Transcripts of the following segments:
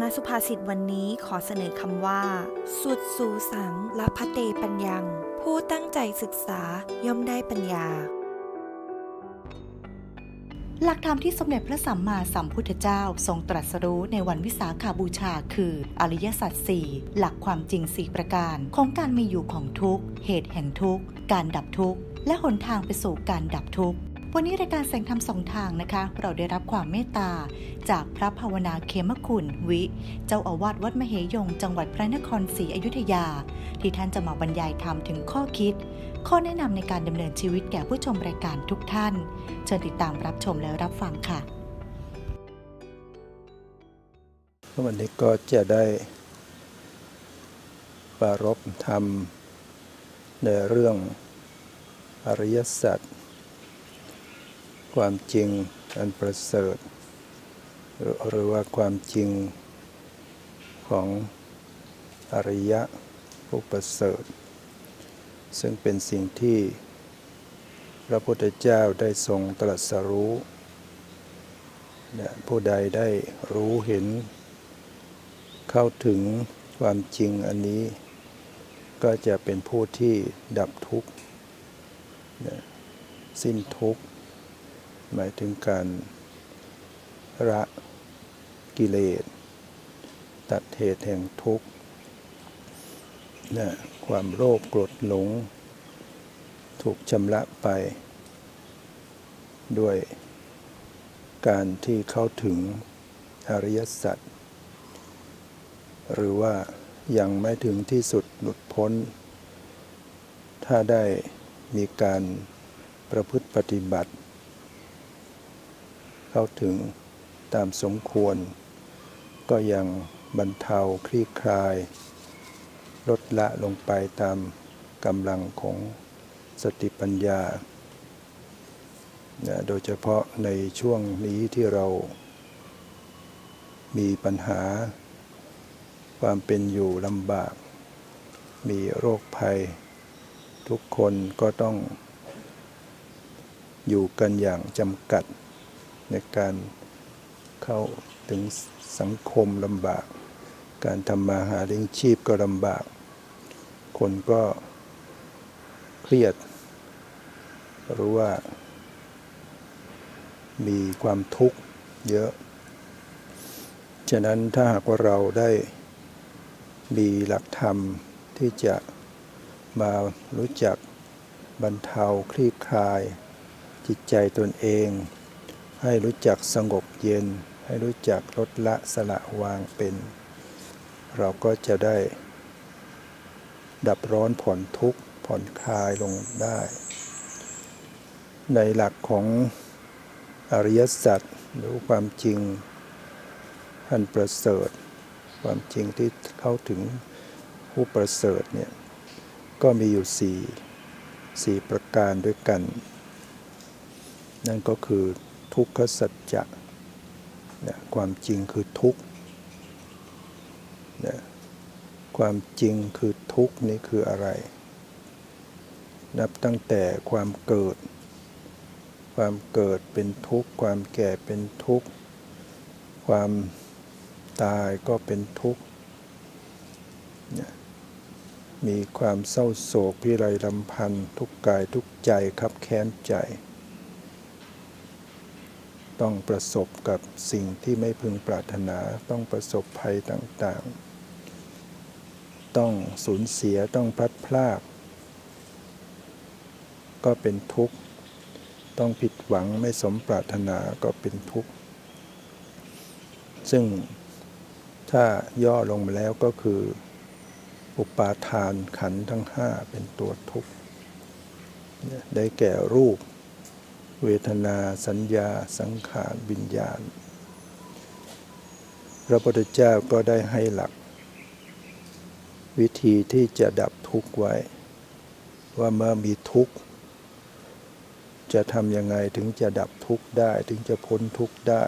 พุทธศาสนาสุภาษิตวันนี้ขอเสนอคำว่า สุดสูสังละพะเตปัญญัง ผู้ตั้งใจศึกษาย่อมได้ปัญญา หลักธรรมที่สมเด็จพระสัมมาสัมพุทธเจ้าทรงตรัสรู้ในวันวิสาขาบูชาคือ อริยสัจสี่หลักความจริงสี่ประการของการมีอยู่ของทุกข์ เหตุแห่งทุกข์ การดับทุกข์ และหนทางไปสู่การดับทุกข์ วันนี้รายการแสงธรรมสองทางนะคะ เราได้รับความเมตตา จากพระภาวนาเขมคุณวิ เจ้าอาวาสวัดมเหยง จังหวัดพระนครศรีอยุธยา ที่ท่านจะมาบรรยายธรรมถึงข้อคิด ข้อแนะนำในการดำเนินชีวิตแก่ผู้ชมรายการทุกท่าน เชิญติดตามรับชมและรับฟังค่ะ วันนี้ก็จะได้ปรารบธรรมในเรื่องอริยสัจ ความจริงอันประเสริฐ หรือว่าความจริงของอริยะผู้ประเสริฐ ซึ่งเป็นสิ่งที่พระพุทธเจ้าได้ทรงตรัสรู้ผู้ใดได้รู้เห็น เข้าถึงความจริงอันนี้ ก็จะเป็นผู้ที่ดับทุกข์สิ้นทุกข์ หมายถึงการละกิเลส ตัดเหตุแห่งทุกข์นะความโลภโกรธหลง ถูกชำระไป ด้วยการที่เข้าถึงอริยสัจหรือว่ายังไม่ถึงที่สุดหลุดพ้น ถ้าได้มีการประพฤติปฏิบัติ เข้าถึงตามสมควร ก็ยังบรรเทาคลี่คลาย ลดละลงไปตามกำลังของสติปัญญา โดยเฉพาะในช่วงนี้ที่เรามีปัญหา ความเป็นอยู่ลำบาก มีโรคภัย ทุกคนก็ต้องอยู่กันอย่างจำกัด ในการเข้าถึงสังคมลำบาก การทำมาหาเลี้ยงชีพก็ลำบาก คนก็เครียด หรือว่า มีความทุกข์เยอะ ฉะนั้นถ้าหากว่าเราได้มีหลักธรรมที่จะมารู้จักบรรเทาคลี่คลายจิตใจตนเอง ให้รู้จักสงบเย็น ให้รู้จักลดละสละวางเป็น เราก็จะได้ ดับร้อนผ่อนทุกข์ผ่อนคลายลงได้ ในหลักของอริยสัจหรือความจริงอันประเสริฐ ความจริงที่เข้าถึงผู้ประเสริฐเนี่ยก็มีอยู่สี่สี่ประการด้วยกัน นั่นก็คือ ทุกขสัจจะนี่ยความจริงคือทุกข์นี่ยความจริงคือทุกข์นี่คืออะไร นับตั้งแต่ความเกิด ความเกิดเป็นทุกข์ ความแก่เป็นทุกข์ ความตายก็เป็นทุกข์นี่ยมีความเศร้าโศกพิไรลำพันธ์ทุกกายทุกใจครับแค้นใจ ต้องประสบกับสิ่งที่ไม่พึงปรารถนา ต้องประสบภัยต่างๆ ต้องสูญเสียต้องพลัดพราก ก็เป็นทุกข์ ต้องผิดหวังไม่สมปรารถนาก็เป็นทุกข์ ซึ่งถ้าย่อลงมาแล้วก็คือ อุปาทานขันทั้งห้าเป็นตัวทุกข์ ได้แก่รูป เวทนาสัญญาสังขารวิญญาณ พระพุทธเจ้าก็ได้ให้หลัก วิธีที่จะดับทุกข์ไว้ ว่าเมื่อมีทุกข์ จะทำยังไงถึงจะดับทุกข์ได้ถึงจะพ้นทุกข์ได้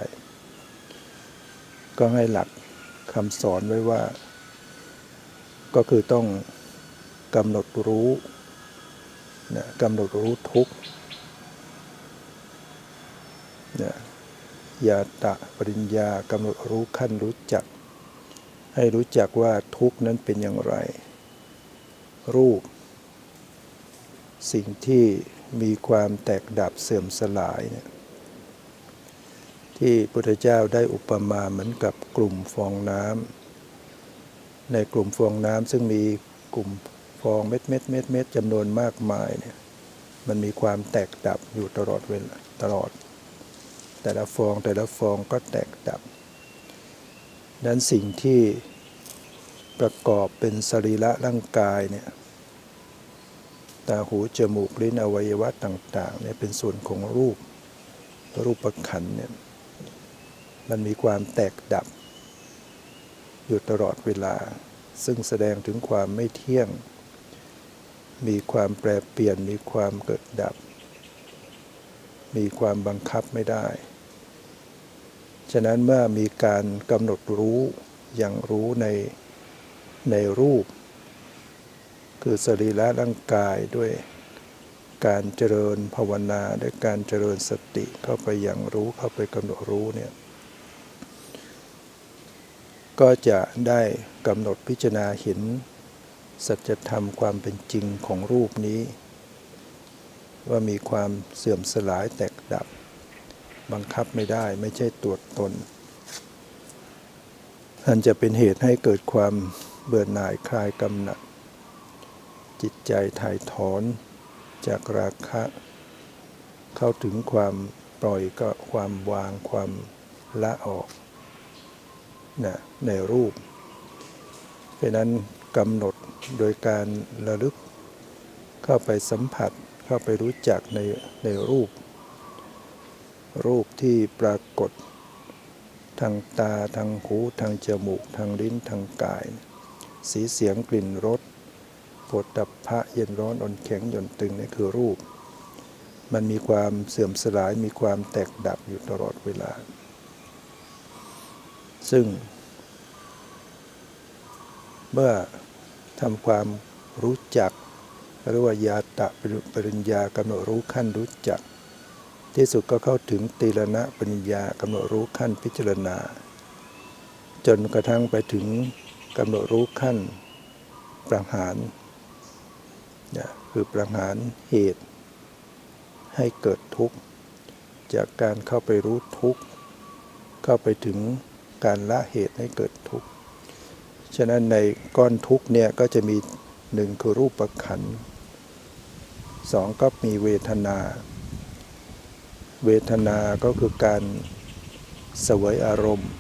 ก็ให้หลักคำสอนไว้ว่า ก็คือต้องกำหนดรู้นะกำหนดรู้ทุกข์นะ ยาตะปริญญากำหนดรู้ขั้นรู้จัก ให้รู้จักว่าทุกนั้นเป็นอย่างไร รูป สิ่งที่มีความแตกดับเสื่อมสลายเนี่ยที่พุทธเจ้าได้อุปมาเหมือนกับกลุ่มฟองน้ำในกลุ่มฟองน้ำซึ่งมีกลุ่มฟองเม็ดเม็ดเม็ดเม็ดจำนวนมากมายเนี่ยมันมีความแตกดับอยู่ตลอดเวลาตลอด แต่ละฟองแต่ละฟองก็แตกดับนั้นสิ่งที่ประกอบเป็นสรีระร่างกายเนี่ยตาหูจมูกลิ้นอวัยวะต่างๆเนี่ยเป็นส่วนของรูปรูปประขันเนี่ยมันมีความแตกดับ อยู่ตลอดเวลา ซึ่งแสดงถึงความไม่เที่ยง มีความแปรเปลี่ยนมีความเกิดดับ มีความบังคับไม่ได้ ฉะนั้นเมื่อมีการกำหนดรู้อย่างรู้ในในรูป คือสรีระร่างกายด้วยการเจริญภาวนาด้วยการเจริญสติเข้าไปอย่างรู้เข้าไปกำหนดรู้เนี่ยก็จะได้กำหนดพิจารณาเห็น สัจธรรมความเป็นจริงของรูปนี้ ว่ามีความเสื่อมสลายแตกดับ บังคับไม่ได้ไม่ใช่ตัวตนอันจะเป็นเหตุให้เกิดความเบื่อหน่ายคลายกำหนัด จิตใจถ่ายถอนจากราคะ เข้าถึงความปล่อยก็ความวางความละออกนะในรูปเพราะนั้นกำหนดโดยการระลึกเข้าไปสัมผัสเข้าไปรู้จักในในรูป รูปที่ปรากฏ ทางตาทางหูทางจมูก ทางลิ้นทางกาย สีเสียงกลิ่นรสปวดดับพระเย็นร้อนอ่อนแข็งหย่อนตึงนี่คือรูป มันมีความเสื่อมสลายมีความแตกดับอยู่ตลอดเวลา ซึ่ง เมื่อทำความรู้จักเรียกว่ายาตะปริญญากำหนดรู้ขั้นรู้จัก ที่สุดก็เข้าถึงตีรณะปัญญากำหนดรู้ขั้นพิจารณา จนกระทั่งไปถึงกำหนดรู้ขั้นประหารนี่ยคือประหารเหตุ ให้เกิดทุกข์ จากการเข้าไปรู้ทุกข์ เข้าไปถึงการละเหตุให้เกิดทุกข์ ฉะนั้นในก้อนทุกข์เนี่ยก็จะมีหนึ่งคือรูปประขันธ์สองก็มีเวทนา เวทนาก็คือการเสวยอารมณ์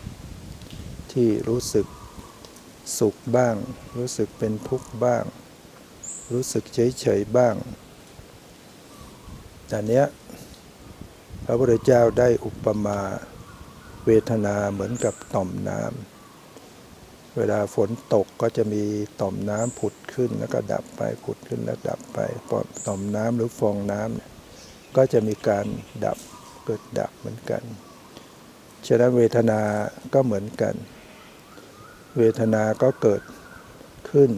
ที่รู้สึกสุขบ้าง รู้สึกเป็นทุกข์บ้าง รู้สึกเฉยเฉยๆบ้างแต่เนี้ยพระพุทธเจ้าได้อุปมาเวทนาเหมือนกับต่อมน้ำเวลาฝนตกก็จะมีต่อมน้ำผุดขึ้นแล้วก็ดับไปผุดขึ้นแล้วดับไปพอต่อมน้ำหรือฟองน้ำก็จะมีการดับ เกิดดับเหมือนกัน ฉะนั้นเวทนาก็เหมือนกัน เวทนาก็เกิดขึ้น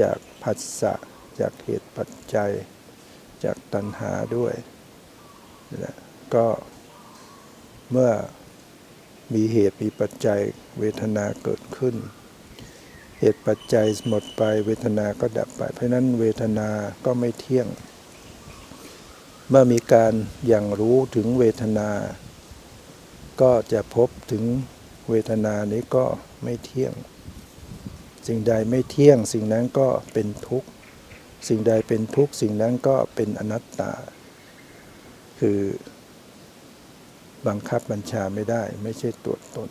จากผัสสะจากเหตุปัจจัย จากตัณหาด้วยนะก็เมื่อมีเหตุมีปัจจัยเวทนาเกิดขึ้น เหตุปัจจัยหมดไปเวทนาก็ดับไป เพราะฉะนั้นเวทนาก็ไม่เที่ยง เมื่อมีการอย่างรู้ถึงเวทนา ก็จะพบถึงเวทนานี้ก็ไม่เที่ยง สิ่งใดไม่เที่ยง สิ่งนั้นก็เป็นทุกข์ สิ่งใดเป็นทุกข์สิ่งนั้นก็เป็นอนัตตา คือบังคับบัญชาไม่ได้ไม่ใช่ตัวตน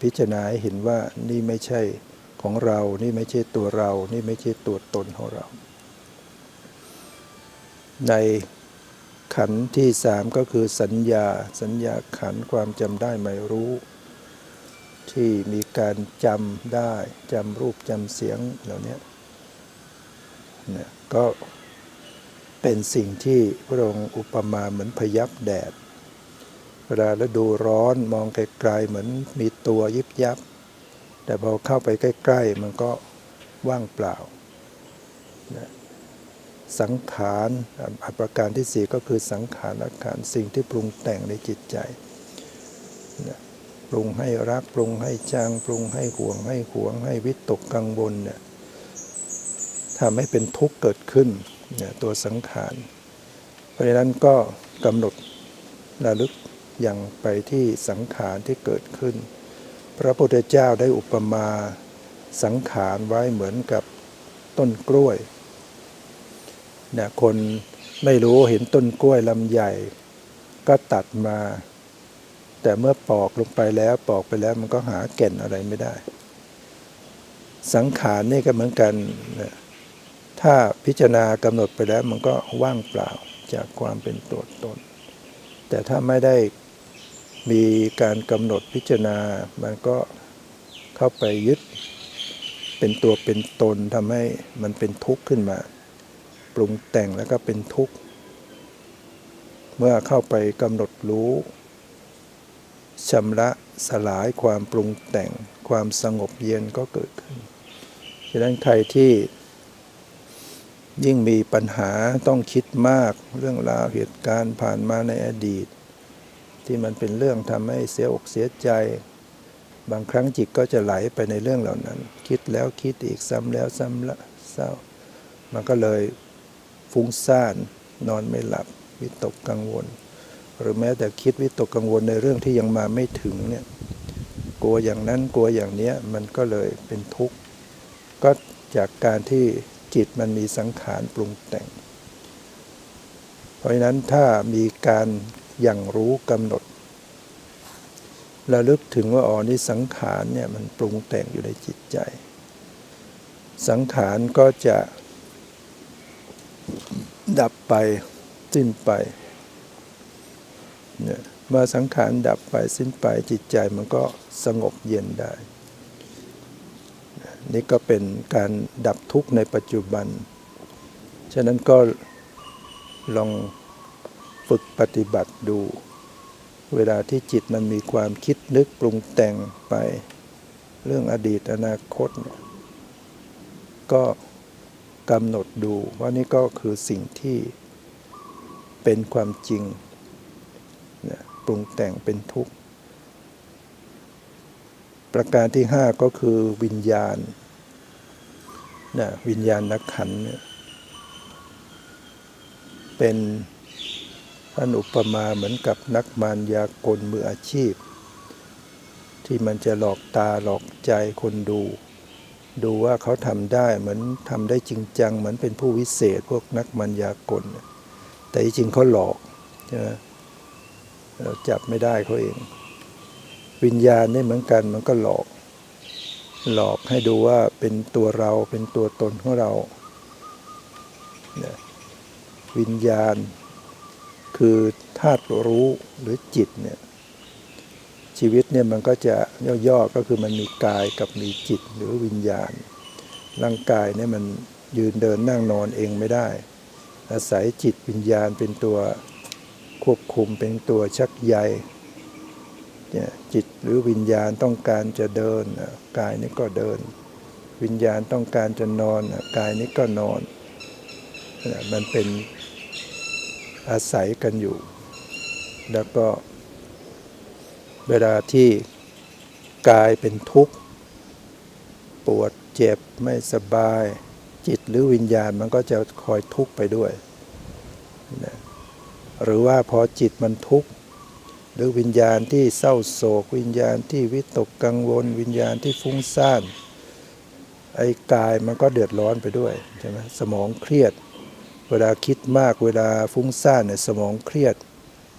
พิจารณาเห็นว่านี่ไม่ใช่ของเรา นี่ไม่ใช่ตัวเรา นี่ไม่ใช่ตัวตนของเรา ในขันที่สามก็คือสัญญา สัญญาขันความจำได้หมายรู้ ที่มีการจำได้จำรูปจำเสียงเหล่านี้เนี่ยก็เป็นสิ่งที่พระองค์อุปมาเหมือนพยับแดด เวลาฤดูร้อนมองไกลๆเหมือนมีตัวยิบยับ แต่พอเข้าไปใกล้ ๆ มันก็ว่างเปล่านะ สังขารอัประการที่สี่ก็คือสังขารอาการสิ่งที่ปรุงแต่งในจิตใจ ปรุงให้รักปรุงให้จางปรุงให้ห่วงให้หวงให้วิตกกังวลเนี่ยทำให้เป็นทุกข์เกิดขึ้นเนี่ยตัวสังขาร เพราะฉะนั้นก็กำหนดระลึกอย่างไปที่สังขารที่เกิดขึ้น พระพุทธเจ้าได้อุปมาสังขารไว้เหมือนกับต้นกล้วย เนี่ยคนไม่รู้เห็นต้นกล้วยลำใหญ่ ก็ตัดมา แต่เมื่อปอกลงไปแล้วปอกไปแล้วมันก็หาแก่นอะไรไม่ได้ สังขารนี่ก็เหมือนกันนะถ้าพิจารณากำหนดไปแล้วมันก็ว่างเปล่าจากความเป็นตัวตน แต่ถ้าไม่ได้มีการกำหนดพิจารณา มันก็เข้าไปยึดเป็นตัวเป็นตนทำให้มันเป็นทุกข์ขึ้นมา ปรุงแต่งแล้วก็เป็นทุกข์ เมื่อเข้าไปกำหนดรู้ชำระสลายความปรุงแต่งความสงบเย็นก็เกิดขึ้นฉะนั้นใครที่ยิ่งมีปัญหาต้องคิดมากเรื่องราวเหตุการณ์ผ่านมาในอดีต ที่มันเป็นเรื่องทำให้เสียอกเสียใจ บางครั้งจิตก็จะไหลไปในเรื่องเหล่านั้น คิดแล้วคิดอีกซ้ำแล้วซ้ำละเศร้า มันก็เลย ฟุ้งซ่าน นอนไม่หลับ วิตกกังวล หรือแม้แต่คิดวิตกกังวลในเรื่องที่ยังมาไม่ถึงเนี่ยกลัวอย่างนั้นกลัวอย่างเนี้ยมันก็เลยเป็นทุกข์ ก็จากการที่จิตมันมีสังขารปรุงแต่ง เพราะฉะนั้นถ้ามีการอย่างรู้กำหนดระลึกถึงว่าอ๋อนี่สังขารเนี่ยมันปรุงแต่งอยู่ในจิตใจ สังขารก็จะ ดับไปสิ้นไปเนี่ยเมื่อสังขารดับไปสิ้นไปจิตใจมันก็สงบเย็นได้ นี่ก็เป็นการดับทุกข์ในปัจจุบัน ฉะนั้นก็ลองฝึกปฏิบัติดู เวลาที่จิตมันมีความคิดนึกปรุงแต่งไป เรื่องอดีตอนาคต ก็ กำหนดดูว่านี่ก็คือสิ่งที่เป็นความจริงปรุงแต่งเป็นทุกข์ ประการที่ห้าก็คือวิญญาณนะวิญญาณนักขันเนี่ยเป็นท่านอุปมาเหมือนกับนักมารยากลมืออาชีพ ที่มันจะหลอกตาหลอกใจคนดู ดูว่าเขาทำได้เหมือนทำได้จริงจัง เหมือนเป็นผู้วิเศษพวกนักมารยากลนแต่จริงๆเขาหลอกใช่ไหมเราจับไม่ได้เขาเอง วิญญาณนี่เหมือนกันมันก็หลอก หลอกให้ดูว่าเป็นตัวเราเป็นตัวตนของเราวิญญาณคือธาตุรู้หรือจิตเนี่ย ชีวิตเนี่ยมันก็จะย่อๆก็คือมันมีกายกับมีจิตหรือวิญญาณ ร่างกายเนี่ยมันยืนเดินนั่งนอนเองไม่ได้ อาศัยจิตวิญญาณเป็นตัวควบคุมเป็นตัวชักใยจิตหรือวิญญาณต้องการจะเดินกายนี้ก็เดิน วิญญาณต้องการจะนอนกายนี้ก็นอน มันเป็นอาศัยกันอยู่ แล้วก็ เวลาที่กายเป็นทุกข์ ปวดเจ็บไม่สบาย จิตหรือวิญญาณมันก็จะคอยทุกข์ไปด้วยนะหรือว่าพอจิตมันทุกข์ หรือวิญญาณที่เศร้าโศก วิญญาณที่วิตกกังวล วิญญาณที่ฟุ้งซ่านไอ้กายมันก็เดือดร้อนไปด้วยใช่ไหมสมองเครียด เวลาคิดมากเวลาฟุ้งซ่านเนี่ยสมองเครียด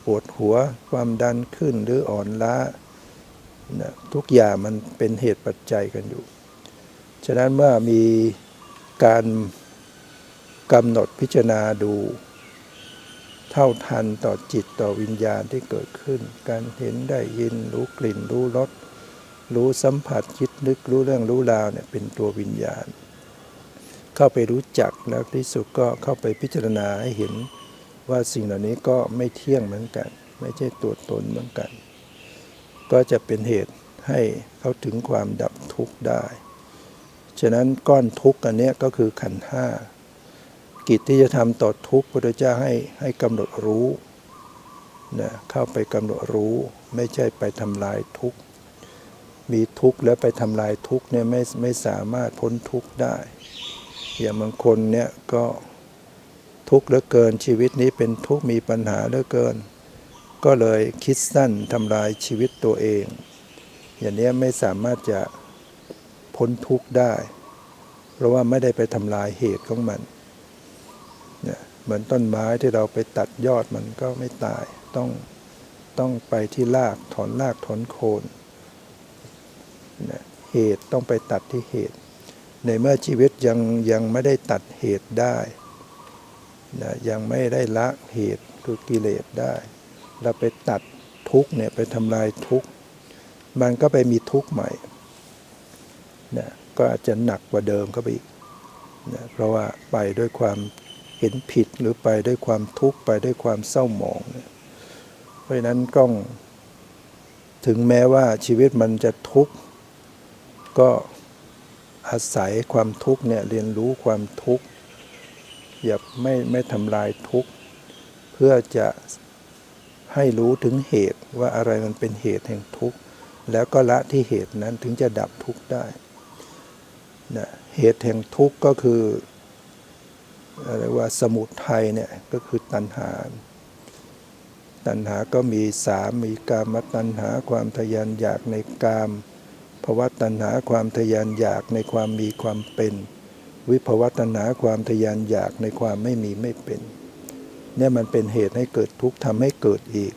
ปวดหัวความดันขึ้นหรืออ่อนล้านะทุกอย่างมันเป็นเหตุปัจจัยกันอยู่ ฉะนั้นเมื่อมีการกำหนดพิจารณาดู เท่าทันต่อจิตต่อวิญญาณที่เกิดขึ้น การเห็นได้ยินรู้กลิ่นรู้รสรู้สัมผัสคิดนึกรู้เรื่องรู้ราวเนี่ยเป็นตัววิญญาณ เข้าไปรู้จักแล้วที่สุดก็เข้าไปพิจารณาให้เห็น ว่าสิ่งเหล่านี้ก็ไม่เที่ยงเหมือนกัน ไม่ใช่ตัวตนเหมือนกัน ก็จะเป็นเหตุให้เข้าถึงความดับทุกข์ได้ ฉะนั้นก้อนทุกข์อันนี้ก็คือขันธ์ห้ากิจที่จะทำต่อทุกข์พระพุทธเจ้าให้ให้กำหนดรู้นะเข้าไปกำหนดรู้ไม่ใช่ไปทำลายทุกข์ มีทุกข์แล้วไปทำลายทุกข์เนี่ยไม่ไม่สามารถพ้นทุกข์ได้ อย่างบางคนเนี่ยก็ ทุกข์เหลือเกินชีวิตนี้เป็นทุกข์มีปัญหาเหลือเกิน ก็เลยคิดสั้นทำลายชีวิตตัวเอง อย่างนี้ไม่สามารถจะพ้นทุกข์ได้ เพราะว่าไม่ได้ไปทำลายเหตุของมันเนี่ยเหมือนต้นไม้ที่เราไปตัดยอดมันก็ไม่ตายต้องต้องไปที่รากถอนรากถอนโคนเนี่ยเหตุต้องไปตัดที่เหตุ ในเมื่อชีวิตยังยังไม่ได้ตัดเหตุได้ นะยังไม่ได้ละเหตุคือกิเลสได้ เราไปตัดทุกเนี่ยไปทำลายทุก มันก็ไปมีทุกใหม่นะก็อาจจะหนักกว่าเดิมก็ไปอีกนะเพราะว่าไปด้วยความเห็นผิดหรือไปด้วยความทุกข์ไปด้วยความเศร้าหมองเนี่ยเพราะฉะนั้นก็ถึงแม้ว่าชีวิตมันจะทุกข์ก็อาศัยความทุกข์เนี่ยเรียนรู้ความทุกข์ อย่าไม่ไม่ทำลายทุกข์ เพื่อจะให้รู้ถึงเหตุว่าอะไรมันเป็นเหตุแห่งทุกข์ แล้วก็ละที่เหตุนั้นถึงจะดับทุกข์ได้นะเหตุแห่งทุกข์ก็คืออะไรว่าสมุทัยเนี่ยก็คือตัณหา ตัณหาก็มีสามมีกามตัณหาความทะยานอยากในกามภาวะตัณหาความทะยานอยากในความมีความเป็น วิภวะตัณหาความทะยานอยากในความไม่มีไม่เป็น เนี่ยมันเป็นเหตุให้เกิดทุกข์ทำให้เกิดอีก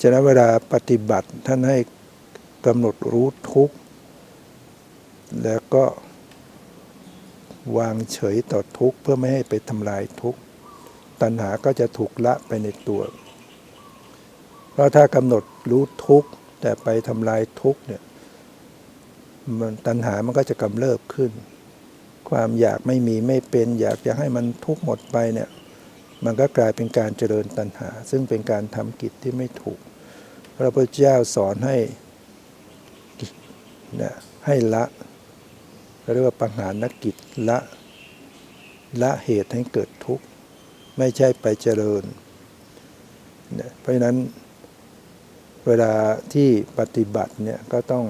ฉะนั้นเวลาปฏิบัติท่านให้กำหนดรู้ทุกข์ แล้วก็วางเฉยต่อทุกข์เพื่อไม่ให้ไปทำลายทุกข์ ตัณหาก็จะถูกละไปในตัว เพราะถ้ากำหนดรู้ทุกข์ แต่ไปทำลายทุกข์เนี่ยมันตัณหามันก็จะกำเริบขึ้น ความอยากไม่มีไม่เป็น อยากจะให้มันทุกข์หมดไปเนี่ยมันก็กลายเป็นการเจริญตัณหา ซึ่งเป็นการทำกิจที่ไม่ถูก พระพุทธเจ้าสอนให้นะให้ละเรียกว่าปัญหานักิจละละเหตุให้เกิดทุกข์ ไม่ใช่ไปเจริญนะเพราะฉะนั้นเวลาที่ปฏิบัติเนี่ยก็ต้อง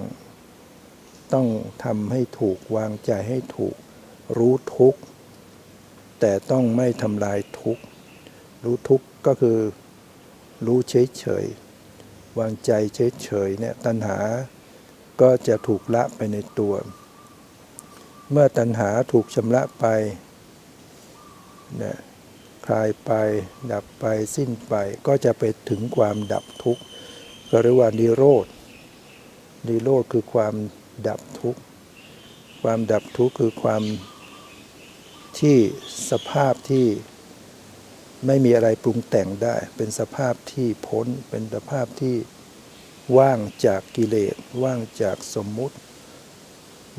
ต้องทำให้ถูกวางใจให้ถูก รู้ทุกข์ แต่ต้องไม่ทำลายทุกข์ รู้ทุกข์ก็คือ รู้เฉยเฉยๆวางใจเฉยเฉยๆเนี่ยตัณหาก็จะถูกละไปในตัว เมื่อตัณหาถูกชำระไปเนี่ยคลายไปดับไปสิ้นไปก็จะไปถึงความดับทุกข์ก็เรียกว่านิโรธนิโรธคือความดับทุกข์ ความดับทุกข์คือความ ที่สภาพที่ไม่มีอะไรปรุงแต่งได้ เป็นสภาพที่พ้น เป็นสภาพที่ว่างจากกิเลส ว่างจากสมมุติ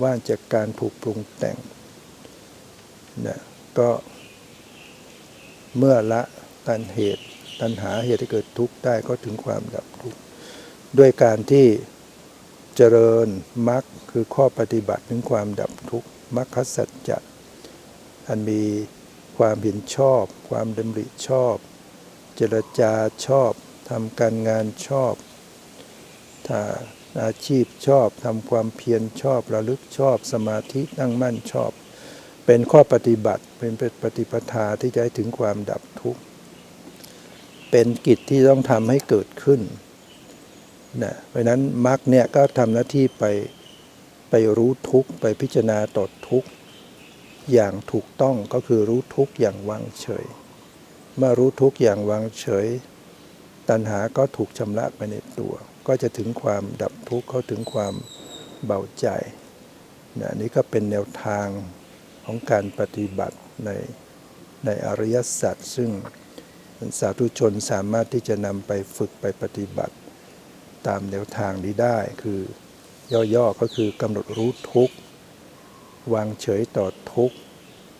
ว่างจากการถูกปรุงแต่งนะก็เมื่อละตันเหตุตัณหาเหตุให้เกิดทุกข์ได้ก็ถึงความดับทุกข์ด้วยการที่เจริญมรรคคือข้อปฏิบัติถึงความดับทุกข์มรรคสัจจะ อันมีความเห็นชอบ ความดำริชอบ เจรจาชอบทำการงานชอบ ถ้าอาชีพชอบทำความเพียรชอบระลึกชอบ สมาธิตั้งมั่นชอบ เป็นข้อปฏิบัติเป็นปฏิปทาที่จะให้ถึงความดับทุกข์เป็นกิจที่ต้องทำให้เกิดขึ้นนะเพราะนั้นมรรคเนี่ยก็ทำหน้าที่ไปไปรู้ทุกข์ไปพิจารณาต่อทุกข์ อย่างถูกต้องก็คือรู้ทุกอย่างวางเฉย เมื่อรู้ทุกอย่างวางเฉย ตัณหาก็ถูกชำระไปในตัว ก็จะถึงความดับทุกข์เข้าถึงความเบาใจนะนี่ก็เป็นแนวทางของการปฏิบัติในในอริยสัจซึ่งสาธุชนสามารถที่จะนำไปฝึกไปปฏิบัติ ตามแนวทางนี้ได้ คือย่อๆก็คือกำหนดรู้ทุกข์ วางเฉยต่อทุกข์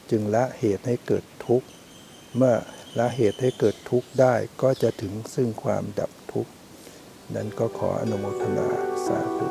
จึงละเหตุให้เกิดทุกข์ เมื่อละเหตุให้เกิดทุกข์ได้ก็จะถึงซึ่งความดับทุกข์ นั้นก็ขออนุโมทนาสาธุ